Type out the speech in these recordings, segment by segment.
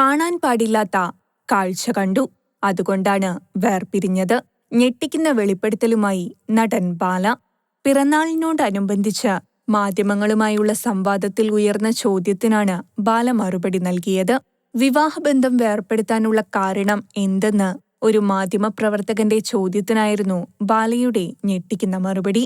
കാണാൻ പാടില്ലാത്ത കാഴ്ച കണ്ടു. അതുകൊണ്ടാണ് വേർപിരിഞ്ഞത്. ഞെട്ടിക്കുന്ന വെളിപ്പെടുത്തലുമായി നടൻ ബാല പിറന്നാളിനോടനുബന്ധിച്ച് മാധ്യമങ്ങളുമായുള്ള സംവാദത്തിൽ ഉയർന്ന ചോദ്യത്തിനാണ് ബാല മറുപടി നൽകിയത്. വിവാഹബന്ധം വേർപ്പെടുത്താനുള്ള കാരണം എന്തെന്ന് ഒരു മാധ്യമപ്രവർത്തകന്റെ ചോദ്യത്തിനായിരുന്നു ബാലയുടെ ഞെട്ടിക്കുന്ന മറുപടി.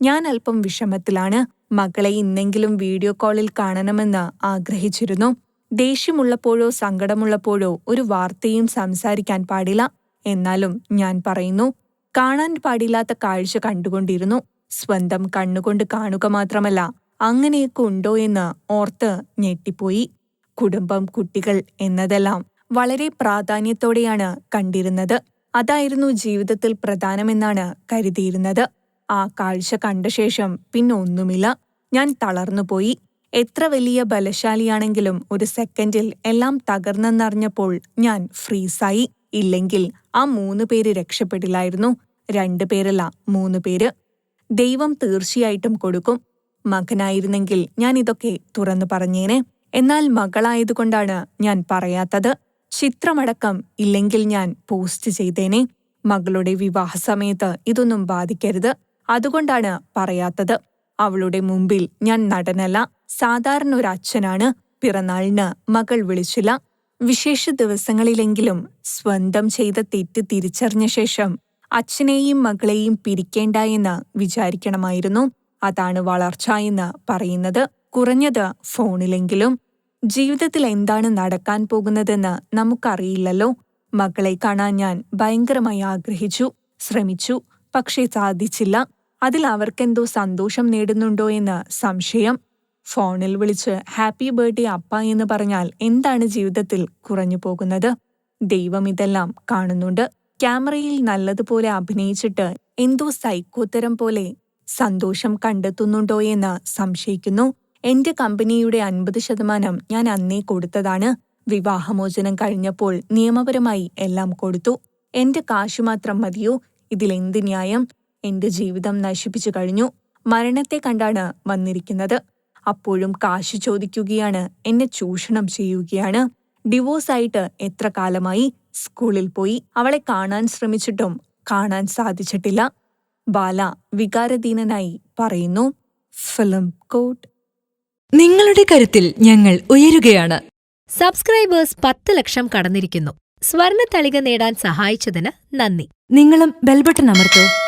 ഞാൻ അല്പം വിഷമത്തിലാണ്. മകളെ ഇന്നെങ്കിലും വീഡിയോ കോളിൽ കാണണമെന്ന് ആഗ്രഹിച്ചിരുന്നു. ദേഷ്യമുള്ളപ്പോഴോ സങ്കടമുള്ളപ്പോഴോ ഒരു വാർത്തയും സംസാരിക്കാൻ പാടില്ല. എന്നാലും ഞാൻ പറയുന്നു കാണാൻ പാടില്ലാത്ത കാഴ്ച കണ്ടുകൊണ്ടിരുന്നു. സ്വന്തം കണ്ണുകൊണ്ട് കാണുക മാത്രമല്ല അങ്ങനെയൊക്കെ ഉണ്ടോ എന്ന് ഓർത്ത് ഞെട്ടിപ്പോയി. കുടുംബം കുട്ടികൾ എന്നതെല്ലാം വളരെ പ്രാധാന്യത്തോടെയാണ് കണ്ടിരുന്നത്. അതായിരുന്നു ജീവിതത്തിൽ പ്രധാനമെന്നാണ് കരുതിയിരുന്നത്. ആ കാഴ്ച കണ്ട ശേഷം പിന്നെ ഒന്നുമില്ല. ഞാൻ തളർന്നുപോയി. എത്ര വലിയ ബലശാലിയാണെങ്കിലും ഒരു സെക്കൻഡിൽ എല്ലാം തകർന്നെന്നറിഞ്ഞപ്പോൾ ഞാൻ ഫ്രീസായി. ഇല്ലെങ്കിൽ ആ മൂന്ന് പേര് രക്ഷപ്പെടില്ലായിരുന്നു. രണ്ടു പേരല്ല മൂന്ന് പേര്. ദൈവം തീർച്ചയായിട്ടും കൊടുക്കും. മകനായിരുന്നെങ്കിൽ ഞാൻ ഇതൊക്കെ തുറന്നു പറഞ്ഞേനെ. എന്നാൽ മകളായതുകൊണ്ടാണ് ഞാൻ പറയാത്തത്. ചിത്രമടക്കം ഇല്ലെങ്കിൽ ഞാൻ പോസ്റ്റ് ചെയ്തേനെ. മകളുടെ വിവാഹ സമയത്ത് ഇതൊന്നും ബാധിക്കരുത്. അതുകൊണ്ടാണ് പറയാത്തത്. അവളുടെ മുമ്പിൽ ഞാൻ നടനല്ല സാധാരണ ഒരു അച്ഛനാണ്. പിറന്നാളിന് മകൾ വിളിച്ചില്ല. വിശേഷ ദിവസങ്ങളിലെങ്കിലും സ്വന്തം ചെയ്ത തെറ്റ് തിരിച്ചറിഞ്ഞ ശേഷം അച്ഛനെയും മകളെയും പിരിക്കേണ്ട എന്ന് വിചാരിക്കണമായിരുന്നു. അതാണ് വളർച്ച എന്ന് പറയുന്നത്. കുറഞ്ഞത് ഫോണിലെങ്കിലും. ജീവിതത്തിൽ എന്താണ് നടക്കാൻ പോകുന്നതെന്ന് നമുക്കറിയില്ലല്ലോ. മകളെ കാണാൻ ഞാൻ ഭയങ്കരമായി ആഗ്രഹിച്ചു ശ്രമിച്ചു പക്ഷേ സാധിച്ചില്ല. അതിൽ അവർക്കെന്തോ സന്തോഷം നേടുന്നുണ്ടോ എന്ന് സംശയം. ഫോണിൽ വിളിച്ച് ഹാപ്പി ബർത്ത്ഡേ അപ്പ എന്ന് പറഞ്ഞാൽ എന്താണ് ജീവിതത്തിൽ കുറഞ്ഞു പോകുന്നത്? ദൈവം ഇതെല്ലാം കാണുന്നുണ്ട്. ക്യാമറയിൽ നല്ലതുപോലെ അഭിനയിച്ചിട്ട് എന്തോ സൈക്കോത്തരം പോലെ സന്തോഷം കണ്ടെത്തുന്നുണ്ടോ എന്ന് സംശയിക്കുന്നു. എന്റെ കമ്പനിയുടെ അൻപത് ശതമാനം ഞാൻ അന്നേ കൊടുത്തതാണ്. വിവാഹമോചനം കഴിഞ്ഞപ്പോൾ നിയമപരമായി എല്ലാം കൊടുത്തു. എന്റെ കാശു മാത്രം മതിയോ? ഇതിലെന്ത് ന്യായം? എന്റെ ജീവിതം നശിപ്പിച്ചു കഴിഞ്ഞു. മരണത്തെ കണ്ടാണ് വന്നിരിക്കുന്നത്. അപ്പോഴും കാശ് ചോദിക്കുകയാണ്. എന്നെ ചൂഷണം ചെയ്യുകയാണ്. ഡിവോഴ്സായിട്ട് എത്ര കാലമായി സ്കൂളിൽ പോയി. അവളെ കാണാൻ ശ്രമിച്ചിട്ടും കാണാൻ സാധിച്ചിട്ടില്ല. ബാല വികാരധീനനായി പറയുന്നു. ഫിലിം കോട്ട്. നിങ്ങളുടെ കരുത്തിൽ ഞങ്ങൾ ഉയരുകയാണ്. സബ്സ്ക്രൈബേഴ്സ് പത്ത് ലക്ഷം കടന്നിരിക്കുന്നു. സ്വർണത്തളിക നേടാൻ സഹായിച്ചതിന് നന്ദി. നിങ്ങളും ബെൽബട്ടൺ അമർത്തോ.